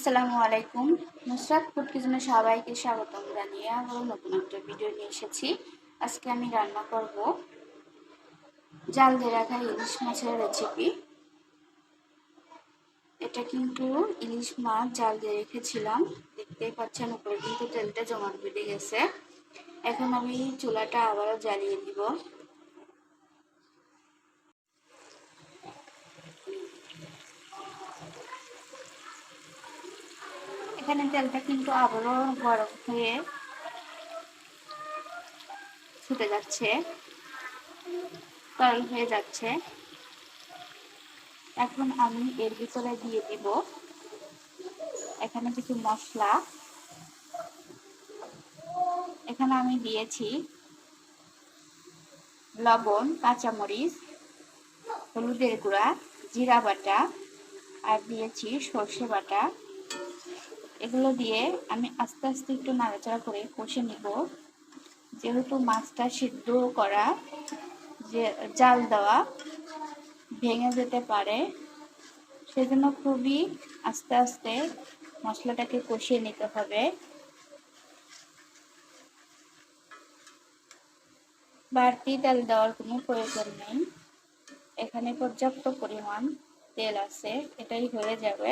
আসসালামু আলাইকুম। নুসরাত ফুড কিচেনে সবাইকে স্বাগতম জানিয়ে আবারও নতুন একটা ভিডিও নিয়ে এসেছি। আজকে আমি রান্না করব জাল দিয়ে রাখা ইলিশ মাছের রেসিপি এটা কিন্তু ইলিশ মাছ জাল দিয়ে রেখেছিলাম। দেখতেই পাচ্ছেন, উপরে কিন্তু তেলটা জমা বেড়ে গেছে। এখন আমি চুলাটা আবারও জ্বালিয়ে দিব এখানে তেলটা কিন্তু আবারও গরম হয়ে ফুটে যাচ্ছে তরল হয়ে যাচ্ছে। এখন আমি এর ভিতরে দিয়ে দিব এখানে কিছু মশলা। এখানে আমি দিয়েছি লবণ, কাঁচামরিচ, হলুদের গুঁড়া, জিরা বাটা, আর দিয়েছি সর্ষে বাটা। এগুলো দিয়ে আমি আস্তে আস্তে একটু নাড়াচাড়া করে কষে নিব। যেহেতু মাছটা সিদ্ধ করা, যে জাল দেওয়া ভেঙে যেতে পারে, সেজন্য খুবই আস্তে আস্তে মশলাটাকে কষিয়ে নিতে হবে। বাড়তি তেল দেওয়ার কোনো প্রয়োজন নেই। এখানে পর্যাপ্ত পরিমাণ তেল আছে, এটাই হয়ে যাবে।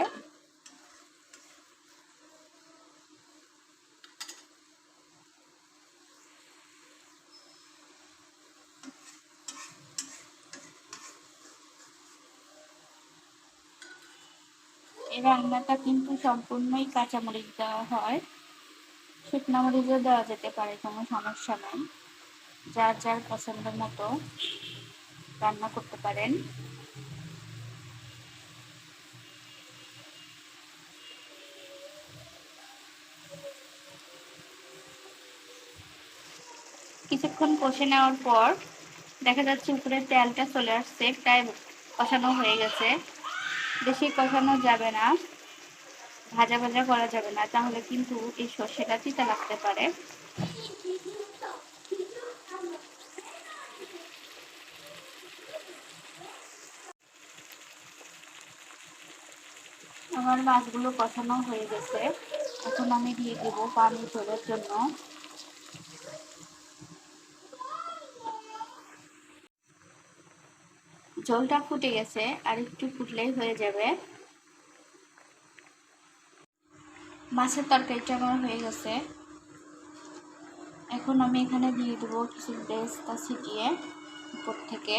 রান্নাটা কিন্তু সম্পূর্ণই কাঁচামরিচ দেওয়া হয়। শুকনা মরিচও দেওয়া যেতে পারে, কোনো সমস্যা নেই। যার যার পছন্দ মতো রান্না করতে পারেন। কিছুক্ষণ কষে নেওয়ার পর দেখা যাচ্ছে উপরে তেলটা চলে আসছে, প্রায় কষানো হয়ে গেছে। বেশি কষানো যাবে না, ভাজা ভাজা করা যাবে না, তাহলে কিন্তু এই সর্ষেটা চিতা লাগতে পারে। আমার মাছগুলো কষানো হয়ে গেছে। এখন আমি দিয়ে দেবো পানি ঝোলের জন্য। জলটা ফুটে গেছে আর একটু ফুটলেই হয়ে যাবে। মাছের তরকারিটা আমার হয়ে গেছে। এখন আমি এখানে দিয়ে দেবো কিছু বেস্তা ছিটিয়ে উপর থেকে।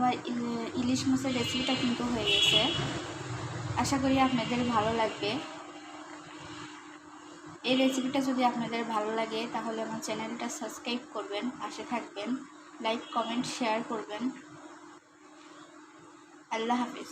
আমার ইলিশ মাছের রেসিপিটা কিন্তু হয়ে গেছে। আশা করি আপনাদের ভালো লাগবে। এই রেসিপিটা যদি আপনাদের ভালো লাগে, তাহলে আমার চ্যানেলটা সাবস্ক্রাইব করবেন, পাশে থাকবেন। লাইক কমেন্ট শেয়ার করবেন। আল্লাহ হাফিজ।